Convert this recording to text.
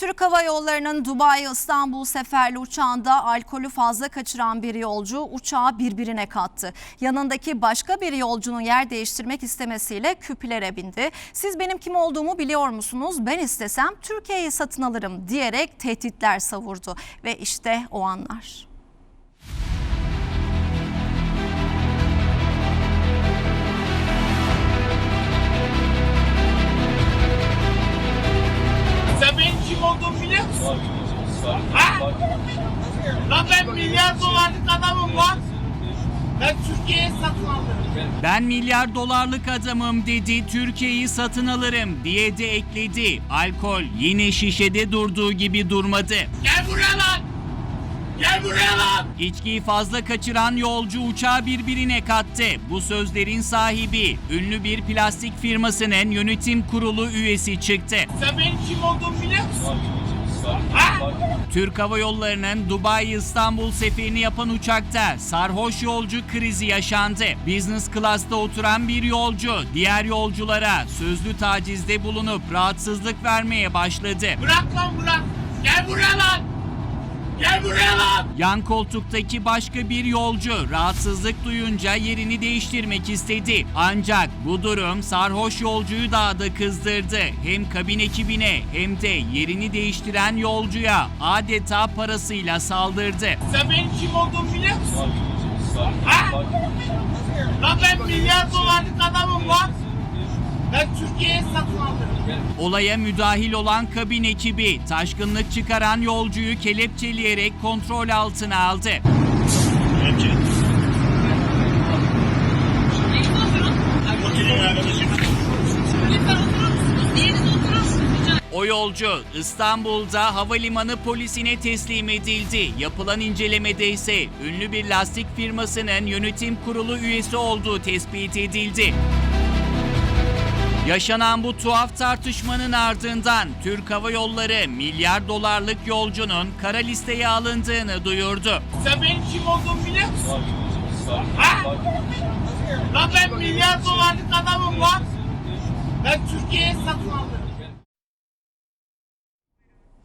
Türk Hava Yolları'nın Dubai-İstanbul seferli uçağında alkolü fazla kaçıran bir yolcu uçağı birbirine kattı. Yanındaki başka bir yolcunun yer değiştirmek istemesiyle küplere bindi. Siz benim kim olduğumu biliyor musunuz? Ben istesem Türkiye'yi satın alırım diyerek tehditler savurdu. Ve işte o anlar. Ha? Lan ben milyar dolarlık adamım lan. Ben Türkiye'ye satın alırım. Ben milyar dolarlık adamım dedi, Türkiye'yi satın alırım diye de ekledi. Alkol yine şişede durduğu gibi durmadı. Gel buraya lan. Gel buraya lan. İçkiyi fazla kaçıran yolcu uçağı birbirine kattı. Bu sözlerin sahibi ünlü bir plastik firmasının yönetim kurulu üyesi çıktı. Sen benim kim olduğumu biliyor musun? Türk Hava Yolları'nın Dubai-İstanbul seferini yapan uçakta sarhoş yolcu krizi yaşandı. Business class'ta oturan bir yolcu diğer yolculara sözlü tacizde bulunup rahatsızlık vermeye başladı. Bırak lan bırak. Gel buraya lan. Gel buraya lan. Yan koltuktaki başka bir yolcu rahatsızlık duyunca yerini değiştirmek istedi. Ancak bu durum sarhoş yolcuyu daha da kızdırdı. Hem kabin ekibine hem de yerini değiştiren yolcuya adeta parasıyla saldırdı. Sen benim kim olduğumu biliyor musun? Ha? Lan ben milyar dolarlık adamım lan. Ben Türkiye'ye satın alırım. Olaya müdahil olan kabin ekibi taşkınlık çıkaran yolcuyu kelepçeleyerek kontrol altına aldı. O yolcu İstanbul'da havalimanı polisine teslim edildi. Yapılan incelemede ise ünlü bir lastik firmasının yönetim kurulu üyesi olduğu tespit edildi. Yaşanan bu tuhaf tartışmanın ardından Türk Hava Yolları milyar dolarlık yolcunun kara listeye alındığını duyurdu. Sen benim kim olduğumu biliyor musun? Ha? Lan ben milyar dolarlık adamım lan. Ben Türkiye'ye satın alırım.